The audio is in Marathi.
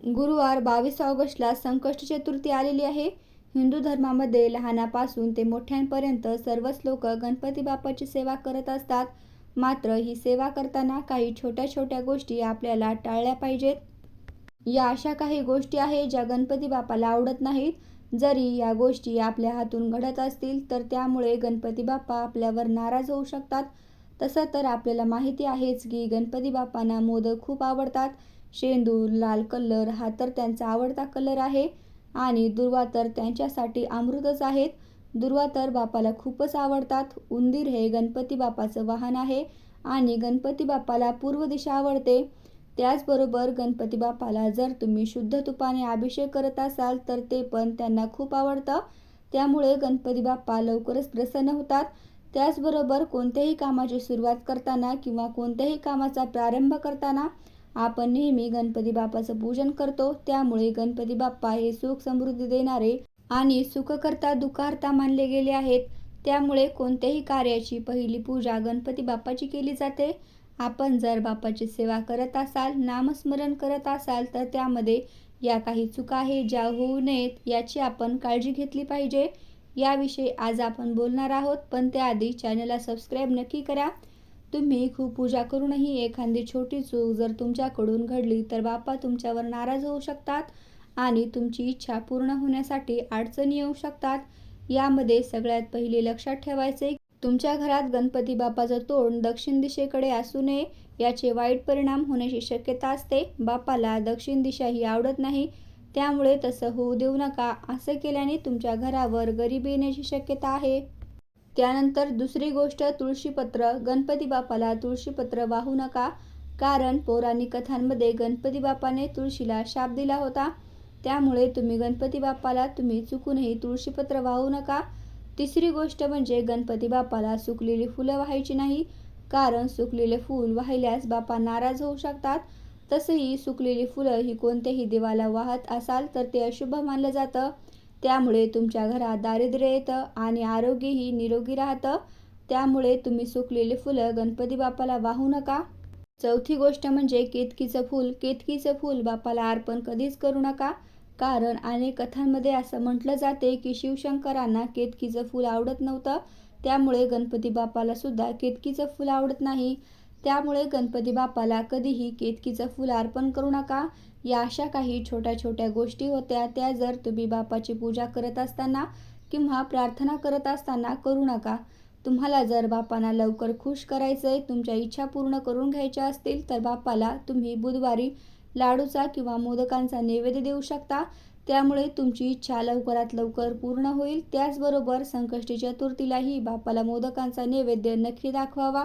गुरुवार बावीस ऑगस्टला संकष्ट चतुर्थी आलेली आहे. हिंदू धर्मामध्ये लहानापासून ते मोठ्यांपर्यंत सर्वच लोक गणपती बाप्पाची सेवा करत असतात. मात्र ही सेवा करताना काही छोट्या छोट्या गोष्टी आपल्याला टाळल्या पाहिजेत. या अशा काही गोष्टी आहेत ज्या गणपती बाप्पाला आवडत नाहीत. जरी या गोष्टी आपल्या हातून घडत असतील तर त्यामुळे गणपती बाप्पा आपल्यावर नाराज होऊ शकतात. तसं तर आपल्याला माहिती आहेच की गणपती बाप्पांना मोदक खूप आवडतात. शेंदूर लाल कलर हा तर त्यांचा आवडता कलर आहे. आणि दुर्वा तर त्यांच्यासाठी अमृतच आहेत. दुर्वा तर बापाला खूपच आवडतात. उंदीर हे गणपती बापाचं वाहन आहे आणि गणपती बापाला पूर्व दिशा आवडते. त्याचबरोबर गणपती बापाला जर तुम्ही शुद्ध तुपाने अभिषेक करत असाल तर ते पण त्यांना खूप आवडतं. त्यामुळे गणपती बाप्पा लवकरच प्रसन्न होतात. त्याचबरोबर कोणत्याही कामाची सुरुवात करताना किंवा कोणत्याही कामाचा प्रारंभ करताना आपण नेहमी गणपती बाप्पाचं पूजन करतो त्यामुळे गणपती बाप्पा हे सुख समृद्धी देणारे आणि सुखकर्ता दुखार्ता मानले गेले आहेत. त्यामुळे कोणत्याही कार्याची पहिली पूजा गणपती बाप्पाची केली जाते. आपण जर बाप्पाची सेवा करत असाल नामस्मरण करत असाल तर त्यामध्ये या काही चुका आहे ज्या होऊ नयेत याची आपण काळजी घेतली पाहिजे. याविषयी आज आपण बोलणार आहोत पण त्याआधी चॅनलला सबस्क्राईब नक्की करा. तुम्ही खूप पूजा करूनही एखादी छोटी चूक जर तुमच्याकडून घडली तर बाप्पा तुमच्यावर नाराज होऊ शकतात आणि तुमची इच्छा पूर्ण होण्यासाठी अडचणी येऊ शकतात. यामध्ये सगळ्यात पहिले लक्षात ठेवायचे तुमच्या घरात गणपती बाप्पाचं तोंड दक्षिण दिशेकडे असू नये याचे वाईट परिणाम होण्याची शक्यता असते. बाप्पाला दक्षिण दिशा ही आवडत नाही त्यामुळे तसं होऊ देऊ नका असं केल्याने तुमच्या घरावर गरिबी येण्याची शक्यता आहे. त्यानंतर दुसरी गोष्ट तुळशीपत्र. गणपती बापाला तुळशीपत्र वाहू नका कारण पौराणिक कथांमध्ये गणपती बापाने तुळशीला शाप दिला होता. त्यामुळे तुम्ही गणपती बाप्पाला तुम्ही चुकूनही तुळशीपत्र वाहू नका. तिसरी गोष्ट म्हणजे गणपती बाप्पाला सुकलेली फुलं व्हायची नाही कारण सुकलेले फूल वाहिल्यास बाप्पा नाराज होऊ शकतात. तसंही सुकलेली फुलं ही कोणत्याही देवाला वाहत असाल तर ते अशुभ मानलं जातं. त्यामुळे तुमच्या घरात दारिद्र्य येतं आणि आरोग्यही निरोगी राहतं. त्यामुळे तुम्ही सुकलेली फुलं गणपती बाप्पाला वाहू नका. चौथी गोष्ट म्हणजे केतकीचं फूल. केतकीचं फूल बापाला अर्पण कधीच करू नका. कारण अनेक कथांमध्ये असं म्हटलं जाते की शिवशंकरांना केतकीचं फूल आवडत नव्हतं. त्यामुळे गणपती बाप्पाला सुद्धा केतकीचं फूल आवडत नाही. त्यामुळे गणपती बापाला कधीही केतकीचं फूल अर्पण करू नका. या अशा काही छोट्या छोट्या गोष्टी होत्या त्या जर तुम्ही बाप्पाची पूजा करत असताना किंवा प्रार्थना करत असताना करू नका. तुम्हाला जर बापांना लवकर खुश करायचं आहे तुमच्या इच्छा पूर्ण करून घ्यायच्या असतील तर बाप्पाला तुम्ही बुधवारी लाडूचा किंवा मोदकांचा नैवेद्य देऊ शकता. त्यामुळे तुमची इच्छा लवकरात लवकर पूर्ण होईल. त्याचबरोबर संकष्टी चतुर्थीलाही बापाला मोदकांचा नैवेद्य नक्की दाखवावा.